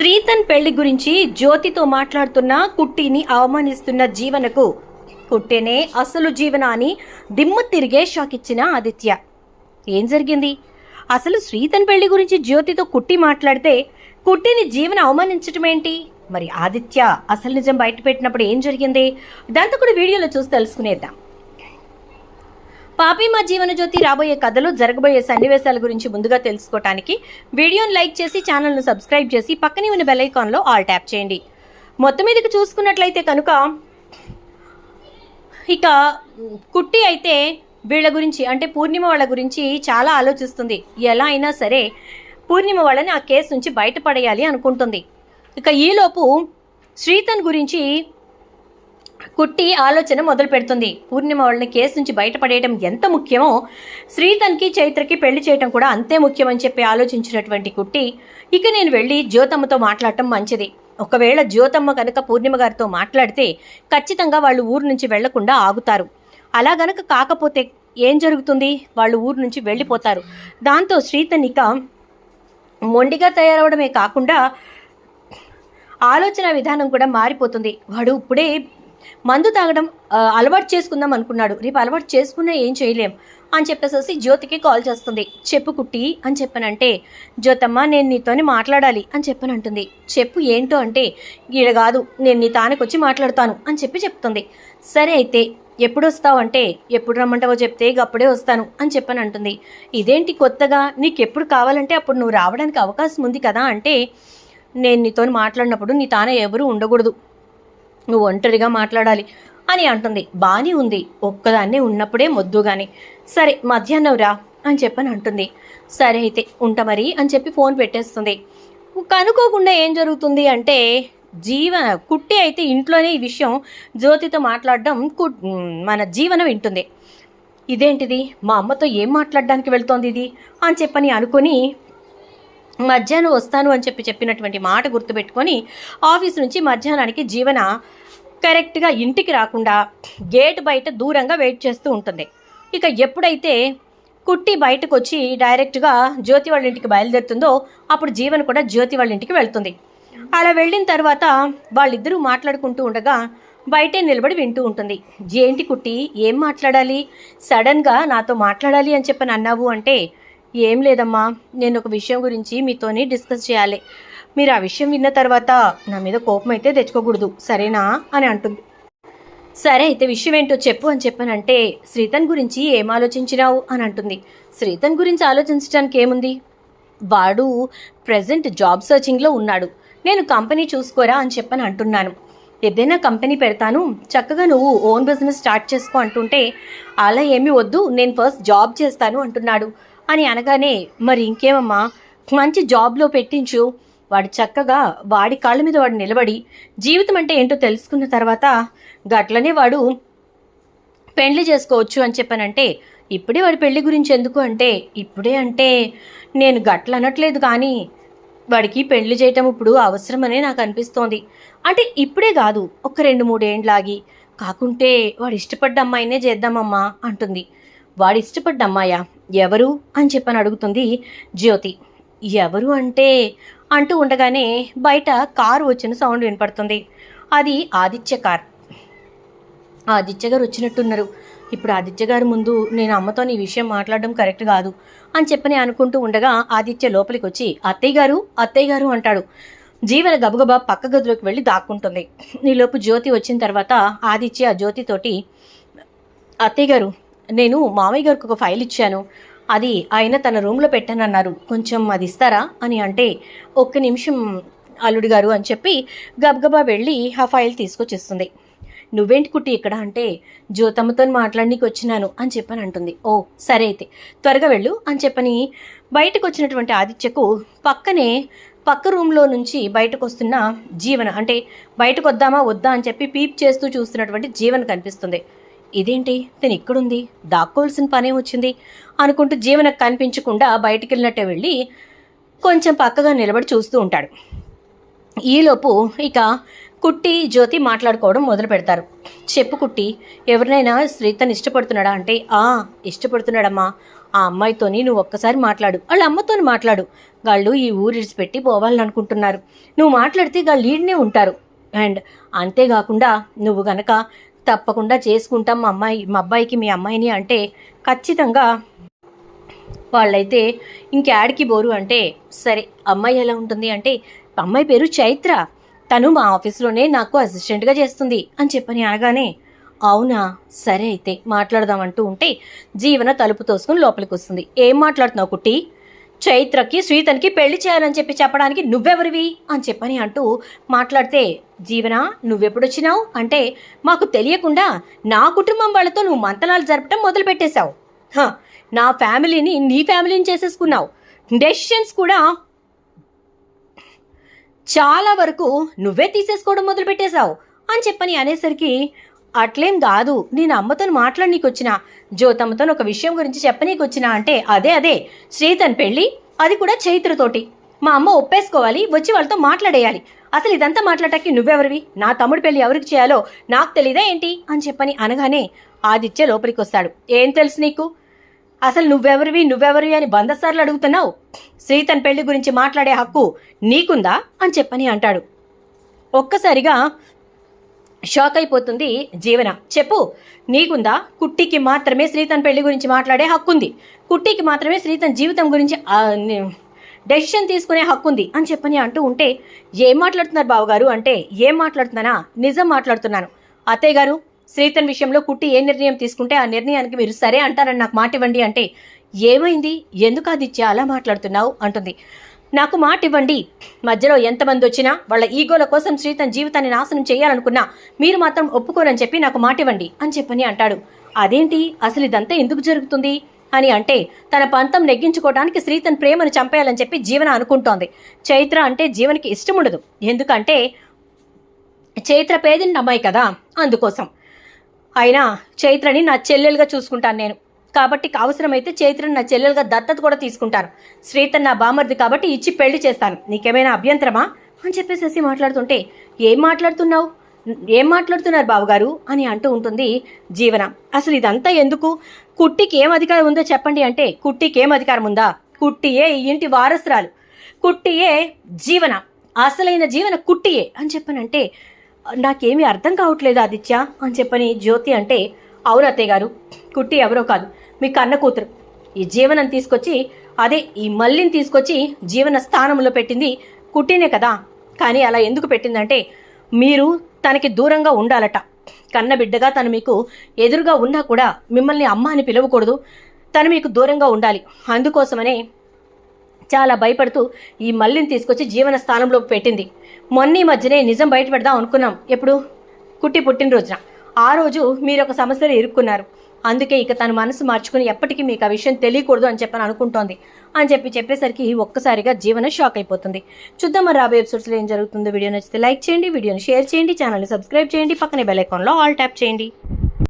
ప్రీతన్ పెళ్ళి గురించి జ్యోతితో మాట్లాడుతున్న కుట్టిని అవమానిస్తున్న జీవనకు కుట్టెనే అసలు జీవన అని దిమ్మ తిరిగే షాక్ ఇచ్చిన ఆదిత్య. ఏం జరిగింది? అసలు శ్రీతన్ పెళ్ళి గురించి జ్యోతితో కుట్టి మాట్లాడితే కుట్టిని జీవన అవమానించటం ఏంటి మరి ఆదిత్య అసలు నిజం బయట పెట్టినప్పుడు ఏం జరిగింది? దాంతో కూడా వీడియోలో చూసి తెలుసుకునేద్దాం. పాపి మా జీవన జ్యోతి రాబోయే కథలు జరగబోయే సన్నివేశాల గురించి ముందుగా తెలుసుకోవటానికి వీడియోని లైక్ చేసి ఛానల్ను సబ్స్క్రైబ్ చేసి పక్కనే ఉన్న బెల్ ఐకాన్లో ఆల్ ట్యాప్ చేయండి. మొత్తం మీదకి చూసుకున్నట్లయితే కనుక ఇక కుట్టి అయితే వీళ్ళ గురించి అంటే పూర్ణిమ వాళ్ళ గురించి చాలా ఆలోచిస్తుంది. ఎలా అయినా సరే పూర్ణిమ వాళ్ళని ఆ కేసు నుంచి బయటపడేయాలి అనుకుంటుంది. ఇక ఈలోపు శ్రీతన్ గురించి కుట్టి ఆలోచన మొదలు పెడుతుంది. పూర్ణిమ వాళ్ళని కేసు నుంచి బయటపడేయడం ఎంత ముఖ్యమో శ్రీతన్కి చైత్రకి పెళ్ళి చేయడం కూడా అంతే ముఖ్యమని చెప్పి ఆలోచించినటువంటి కుట్టి ఇక నేను వెళ్ళి జ్యోతమ్మతో మాట్లాడటం మంచిది. ఒకవేళ జ్యోతమ్మ కనుక పూర్ణిమ గారితో మాట్లాడితే ఖచ్చితంగా వాళ్ళు ఊరు నుంచి వెళ్ళకుండా ఆగుతారు. అలా గనక కాకపోతే ఏం జరుగుతుంది? వాళ్ళు ఊరు నుంచి వెళ్ళిపోతారు. దాంతో శ్రీతన్ ఇక మొండిగా తయారవడమే కాకుండా ఆలోచన విధానం కూడా మారిపోతుంది. వాడు ఇప్పుడే మందు తాగడం అలవాటు చేసుకుందాం అనుకున్నాడు. రేపు అలవాటు చేసుకున్నా ఏం చేయలేం అని చెప్పేసి జ్యోతికి కాల్ చేస్తుంది. చెప్పు కుట్టి అని చెప్పనంటే జ్యోతమ్మ నేను నీతోని మాట్లాడాలి అని చెప్పనంటుంది. చెప్పు ఏంటో అంటే ఈడ కాదు నేను నీ తానికి వచ్చి మాట్లాడతాను అని చెప్పి చెప్తుంది. సరే అయితే ఎప్పుడు వస్తావు అంటే ఎప్పుడు రమ్మంటావో చెప్తే అప్పుడే వస్తాను అని చెప్పని అంటుంది ఇదేంటి కొత్తగా? నీకు ఎప్పుడు కావాలంటే అప్పుడు నువ్వు రావడానికి అవకాశం ఉంది కదా అంటే నేను నీతో మాట్లాడినప్పుడు నీ తాన ఎవరు ఉండకూడదు నువ్వు ఒంటరిగా మాట్లాడాలి అని అంటుంది. బానే ఉంది. ఒక్కదాన్నే ఉన్నప్పుడే మొద్దు గాని. సరే మధ్యాహ్నం రా అని చెప్పని అంటుంది. సరే అయితే ఉంటా మరి అని చెప్పి ఫోన్ పెట్టేస్తుంది. కనుకోకుండా ఏం జరుగుతుంది అంటే జీవ కుట్టి అయితే ఇంట్లోనే ఈ విషయం జ్యోతితో మాట్లాడడం కు మన జీవన వింటుంది. ఇదేంటిది? మా అమ్మతో ఏం మాట్లాడడానికి వెళ్తోంది ఇది? అని చెప్పని అనుకుని మధ్యాహ్నం వస్తాను అని చెప్పి చెప్పినటువంటి మాట గుర్తుపెట్టుకొని ఆఫీస్ నుంచి మధ్యాహ్నానికి జీవన కరెక్ట్గా ఇంటికి రాకుండా గేట్ బయట దూరంగా వెయిట్ చేస్తూ ఉంటుంది. ఇక ఎప్పుడైతే కుట్టి బయటకు వచ్చి డైరెక్ట్గా జ్యోతి వాళ్ళ ఇంటికి బయలుదేరుతుందో అప్పుడు జీవన్ కూడా జ్యోతి వాళ్ళ ఇంటికి వెళ్తుంది. అలా వెళ్ళిన తర్వాత వాళ్ళిద్దరూ మాట్లాడుకుంటూ ఉండగా బయటే నిలబడి వింటూ ఉంటుంది. ఏంటి కుట్టి ఏం మాట్లాడాలి? సడన్గా నాతో మాట్లాడాలి అని చెప్పని అన్నావు అంటే ఏం లేదమ్మా. నేను ఒక విషయం గురించి మీతోని డిస్కస్ చేయాలి. మీరు ఆ విషయం విన్న తర్వాత నా మీద కోపం అయితే తెచ్చుకోకూడదు. సరేనా? అని అంటుంది. సరే అయితే విషయం ఏంటో చెప్పు అని చెప్పానంటే శ్రీతన్ గురించి ఏం ఆలోచించినావు? అని అంటుంది. శ్రీతన్ గురించి ఆలోచించడానికి ఏముంది? వాడు ప్రజెంట్ జాబ్ సర్చింగ్లో ఉన్నాడు. నేను కంపెనీ చూసుకోరా అని చెప్పని అంటున్నాను. ఏదైనా కంపెనీ పెడతాను. చక్కగా నువ్వు ఓన్ బిజినెస్ స్టార్ట్ చేసుకో అంటుంటే అలా ఏమీ వద్దు. నేను ఫస్ట్ జాబ్ చేస్తాను అంటున్నాడు. అని అనగానే మరి ఇంకేమమ్మా? మంచి జాబ్లో పెట్టించు. వాడు చక్కగా వాడి కాళ్ళ మీద వాడు నిలబడి జీవితం అంటే ఏంటో తెలుసుకున్న తర్వాత గట్లనే వాడు పెళ్ళి చేసుకోవచ్చు అని చెప్పానంటే ఇప్పుడే వాడి పెళ్ళి గురించి ఎందుకు అంటే ఇప్పుడే అంటే నేను గట్ల అనట్లేదు కానీ వాడికి పెళ్ళి చేయటం ఇప్పుడు అవసరమనే నాకు అనిపిస్తోంది. అంటే ఇప్పుడే కాదు ఒక రెండు మూడేండ్లాగి. కాకుంటే వాడు ఇష్టపడ్డ అమ్మాయినే చేద్దామమ్మా అంటుంది. వాడిష్టపడ్డ అమ్మాయా? ఎవరు? అని చెప్పని అడుగుతుంది జ్యోతి. ఎవరు అంటే? అంటూ ఉండగానే బయట కారు వచ్చిన సౌండ్ వినపడుతుంది. అది ఆదిత్య కార్. ఆదిత్య గారు వచ్చినట్టున్నారు. ఇప్పుడు ఆదిత్య గారి ముందు నేను అమ్మతో ఈ విషయం మాట్లాడడం కరెక్ట్ కాదు అని చెప్పని అనుకుంటూ ఉండగా ఆదిత్య లోపలికి వచ్చి అత్తయ్య గారు అత్తయ్య గారు అంటాడు. జీవన గబగబా పక్క గదిలోకి వెళ్ళి దాక్కుంటుంది. నీలోపు జ్యోతి వచ్చిన తర్వాత ఆదిత్య జ్యోతితోటి అత్తయ్య గారు నేను మామయ్య గారికి ఒక ఫైల్ ఇచ్చాను. అది ఆయన తన రూమ్లో పెట్టానన్నారు. కొంచెం అది ఇస్తారా అని అంటే ఒక్క నిమిషం అల్లుడు గారు అని చెప్పి గబగబా వెళ్ళి ఆ ఫైల్ తీసుకొచ్చిస్తుంది. నువ్వేంటి కుట్టి ఇక్కడ అంటే జ్యోతమ్మతో మాట్లాడనీకి వచ్చినాను అని చెప్పని అంటుంది. ఓ సరే అయితే త్వరగా వెళ్ళు అని చెప్పని బయటకు వచ్చినటువంటి ఆదిత్యకు పక్కనే పక్క రూమ్లో నుంచి బయటకు వస్తున్న జీవన అంటే బయటకు వద్దామా వద్దా అని చెప్పి పీప్ చేస్తూ చూస్తున్నటువంటి జీవన కనిపిస్తుంది. ఇదేంటి? తను ఇక్కడుంది. దాక్కోవాల్సిన పనే వచ్చింది. అనుకుంటూ జీవన కనిపించకుండా బయటికి వెళ్ళినట్టే వెళ్ళి కొంచెం పక్కగా నిలబడి చూస్తూ ఉంటాడు. ఈలోపు ఇక కుట్టి జ్యోతి మాట్లాడుకోవడం మొదలు పెడతారు. చెప్పు కుట్టి ఎవరినైనా శ్రీతను ఇష్టపడుతున్నాడా అంటే ఆ ఇష్టపడుతున్నాడమ్మా. ఆ అమ్మాయితోని నువ్వు ఒక్కసారి మాట్లాడు. వాళ్ళ అమ్మతోని మాట్లాడు. వాళ్ళు ఈ ఊరు ఇడిచిపెట్టి పోవాలని అనుకుంటున్నారు నువ్వు మాట్లాడితే వాళ్ళు లీడ్నే ఉంటారు. అండ్ అంతేకాకుండా నువ్వు గనక తప్పకుండా చేసుకుంటాం. మా అమ్మాయి మా అబ్బాయికి మీ అమ్మాయిని అంటే ఖచ్చితంగా వాళ్ళైతే ఇంకేడికి బోరు అంటే సరే అమ్మాయి ఎలా ఉంటుంది అంటే అమ్మాయి పేరు చైత్ర. తను మా ఆఫీస్లోనే నాకు అసిస్టెంట్గా చేస్తుంది అని చెప్పని అనగానే అవునా సరే అయితే మాట్లాడదామంటూ ఉంటే జీవన తలుపు తోసుకుని లోపలికి వస్తుంది ఏం మాట్లాడుతున్నావు కుట్టి? చైత్రకి శ్రీతన్కి పెళ్ళి చేయాలని చెప్పి చెప్పడానికి నువ్వెవరివి? అని చెప్పని అంటూ మాట్లాడితే జీవన నువ్వెప్పుడొచ్చినావు? అంటే మాకు తెలియకుండా నా కుటుంబం వాళ్ళతో నువ్వు మంతనాలు జరపటం మొదలుపెట్టేశావు. నా ఫ్యామిలీని నీ ఫ్యామిలీని చేసేసుకున్నావు. డెసిషన్స్ కూడా చాలా వరకు నువ్వే తీసేసుకోవడం మొదలుపెట్టేశావు అని చెప్పని అనేసరికి అట్లేం కాదు నేను అమ్మతో మాట్లాడనీకొచ్చినా జ్యోతమ్మతో ఒక విషయం గురించి చెప్పనీకి వచ్చిన అంటే అదే అదే. శ్రీతన్ పెళ్ళి అది కూడా చైత్రతోటి. మా అమ్మ ఒప్పేసుకోవాలి వచ్చి వాళ్ళతో మాట్లాడేయాలి. అసలు ఇదంతా మాట్లాడటానికి నువ్వెవరివి? నా తమ్ముడు పెళ్ళి ఎవరికి చేయాలో నాకు తెలీదా ఏంటి? అని చెప్పని అనగానే ఆదిత్య లోపలికి వస్తాడు ఏం తెలుసు నీకు? అసలు నువ్వెవరివి నువ్వెవరివి అని వంద సార్లు అడుగుతున్నావు? శ్రీతన్ పెళ్ళి గురించి మాట్లాడే హక్కు నీకుందా? అని చెప్పని అంటాడు. ఒక్కసారిగా షాక్ అయిపోతుంది జీవన. చెప్పు నీకుందా? కుట్టికి మాత్రమే శ్రీతన్ పెళ్ళి గురించి మాట్లాడే హక్కు ఉంది కుట్టికి మాత్రమే శ్రీతన్ జీవితం గురించి డెసిషన్ తీసుకునే హక్కు ఉంది అని చెప్పని అంటూ ఉంటే ఏం మాట్లాడుతున్నారు బావగారు? అంటే ఏం మాట్లాడుతున్నానా? నిజం మాట్లాడుతున్నాను. అత్తయ్య గారు శ్రీతన్ విషయంలో కుట్టి ఏ నిర్ణయం తీసుకుంటే ఆ నిర్ణయానికి మీరు సరే అంటారని నాకు మాట ఇవ్వండి అంటే ఏమైంది? ఎందుకు ఆదిత్య అలా మాట్లాడుతున్నావు? అంటుంది. నాకు మాట ఇవ్వండి మధ్యలో ఎంతమంది వచ్చినా వాళ్ళ ఈగోల కోసం శ్రీతన్ జీవితాన్ని నాశనం చేయాలనుకున్నా మీరు మాత్రం ఒప్పుకోరని చెప్పి నాకు మాట ఇవ్వండి అని చెప్పని అంటాడు. అదేంటి? అసలు ఇదంతా ఎందుకు జరుగుతుంది? అని అంటే తన పంతం నెగ్గించుకోవడానికి శ్రీతన్ ప్రేమను చంపేయాలని చెప్పి జీవన అనుకుంటోంది. చైత్ర అంటే జీవనకి ఇష్టం ఉండదు. ఎందుకంటే చైత్ర పేదిన అమ్మాయి కదా అందుకోసం. అయినా చైత్రని నా చెల్లెలుగా చూసుకుంటాను నేను. కాబట్టి అవసరమైతే చైత్రని నా చెల్లెలుగా దత్తత కూడా తీసుకుంటాను. శ్రీతన్ నా బామర్ది కాబట్టి ఇచ్చి పెళ్ళి చేస్తాను. నీకేమైనా అభ్యంతరమా? అని చెప్పేసేసి మాట్లాడుతుంటే ఏం మాట్లాడుతున్నావు? ఏం మాట్లాడుతున్నారు బావగారు? అని అంటూ ఉంటుంది జీవన. అసలు ఇదంతా ఎందుకు? కుట్టికి ఏం అధికారం ఉందో చెప్పండి అంటే కుట్టికి ఏం అధికారం ఉందా? కుట్టియే ఈ ఇంటి వారసురాలు. కుట్టియే జీవన. అసలైన జీవన కుట్టియే. అని చెప్పనంటే నాకేమీ అర్థం కావట్లేదు ఆదిత్య. అని చెప్పని జ్యోతి అంటే అవును అత్తయ్య గారు. కుట్టి ఎవరో కాదు. మీ కన్న కూతురు. ఈ జీవనం తీసుకొచ్చి అదే ఈ మల్లిని తీసుకొచ్చి జీవన స్థానంలో పెట్టింది కుట్టినే కదా. కానీ అలా ఎందుకు పెట్టిందంటే మీరు తనకి దూరంగా ఉండాలట. కన్న బిడ్డగా తను మీకు ఎదురుగా ఉన్నా కూడా మిమ్మల్ని అమ్మ అని పిలవకూడదు. తను మీకు దూరంగా ఉండాలి. అందుకోసమనే చాలా భయపడుతూ ఈ మల్లిని తీసుకొచ్చి జీవన స్థానంలో పెట్టింది. మొన్న ఈ మధ్యనే నిజం బయట పెడదాం అనుకున్నాం. ఎప్పుడు? కుట్టి పుట్టినరోజున. ఆ రోజు మీరు ఒక సమస్యలో ఇరుక్కున్నారు. అందుకే ఇక తన మనసు మార్చుకుని ఎప్పటికీ మీకు ఆ విషయం తెలియకూడదు అని చెప్పని అనుకుంటోంది. అని చెప్పి చెప్పేసరికి ఒక్కసారిగా జీవన షాక్ అయిపోతుంది. చూద్దాం మరి రాబోయే ఎపిసోడ్స్లో ఏం జరుగుతుందో. వీడియో నచ్చితే లైక్ చేయండి వీడియోని షేర్ చేయండి ఛానల్ని సబ్స్క్రైబ్ చేయండి పక్కనే బెల్ ఐకాన్లో ఆల్ ట్యాప్ చేయండి.